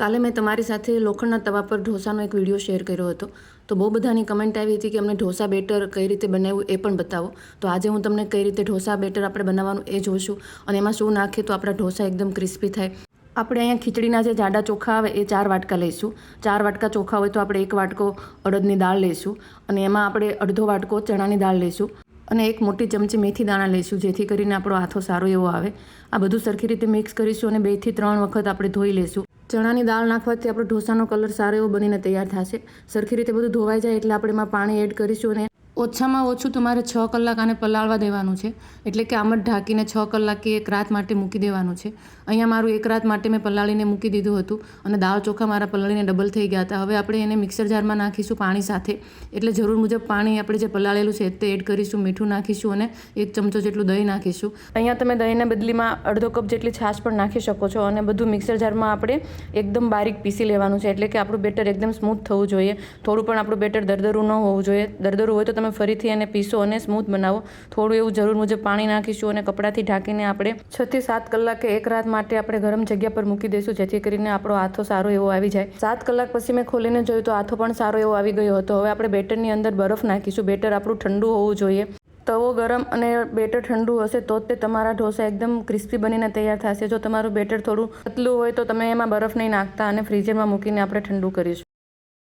કાલે મેં તમારી સાથે લોખંડના તવા પર ઢોસાનો એક વીડિયો શેર કર્યો હતો. તો બહુ બધાની કમેન્ટ આવી હતી કે અમને ઢોસા બેટર કઈ રીતે બનાવ્યું એ પણ બતાવો. તો આજે હું તમને કઈ રીતે ઢોસા બેટર આપણે બનાવવાનું એ જોઈશું અને એમાં શું નાખીએ તો આપણા ઢોસા એકદમ ક્રિસ્પી થાય. આપણે અહીંયા ખીચડીના જે જાડા ચોખા આવે એ ચાર વાટકા લઈશું. ચાર વાટકા ચોખા હોય તો આપણે એક વાટકો અડદની દાળ લઈશું અને એમાં આપણે અડધો વાટકો ચણાની દાળ લઈશું અને એક મોટી ચમચી મેથી દાણા લઈશું જેથી કરીને આપણો હાથો સારો એવો આવે. આ બધું સરખી રીતે મિક્સ કરીશું અને બેથી ત્રણ વખત આપણે ધોઈ લઈશું. ચણાની દાળ નાખવાથી આપણો ઢોસાનો કલર સારો એવો બનીને તૈયાર થશે. સરખી રીતે બધું ધોવાઈ જાય એટલે આપણે એમાં પાણી એડ કરીશું અને ઓછામાં ઓછું તમારે છ કલાક આને પલાળવા દેવાનું છે. એટલે કે આમ જ ઢાંકીને છ કલાક કે એક રાત માટે મૂકી દેવાનું છે. અહીંયા મારું એક રાત માટે મેં પલાળીને મૂકી દીધું હતું અને દાળ ચોખા મારા પલાળીને ડબલ થઈ ગયા હતા. હવે આપણે એને મિક્સર જારમાં નાખીશું પાણી સાથે. એટલે જરૂર મુજબ પાણી આપણે જે પલાળેલું છે તે એડ કરીશું, મીઠું નાખીશું અને એક ચમચો જેટલું દહીં નાખીશું. અહીંયા તમે દહીંના બદલીમાં અડધો કપ જેટલી છાશ પણ નાખી શકો છો અને બધું મિક્સર જારમાં આપણે એકદમ બારીક પીસી લેવાનું છે. એટલે કે આપણું બેટર એકદમ સ્મૂથ થવું જોઈએ. થોડું પણ આપણું બેટર દરદરું ન હોવું જોઈએ. દરદરું હોય તો તમે ફરીથી એને પીસો અને સ્મૂથ બનાવો. થોડું એવું જરૂર મુજબ પાણી નાખીશું અને કપડાથી ઢાંકીને આપણે છ થી સાત કલાકે એક રાત માટે આપણે ગરમ જગ્યા પર મૂકી દઈશું, જેથી કરીને આપણો આથો સારો એવો આવી જાય. સાત કલાક પછી મેં ખોલીને જોયું તો આથો પણ સારો એવો આવી ગયો હતો. હવે આપણે બેટરની અંદર બરફ નાખીશું. બેટર આપણું ઠંડુ હોવું જોઈએ. તવો ગરમ અને બેટર ઠંડુ હશે તો જ તે તમારા ઢોસા એકદમ ક્રિસ્પી બનીને તૈયાર થશે. જો તમારું બેટર થોડું પતલું હોય તો તમે એમાં બરફ નહીં નાખતા અને ફ્રીઝરમાં મૂકીને આપણે ઠંડુ કરીશું.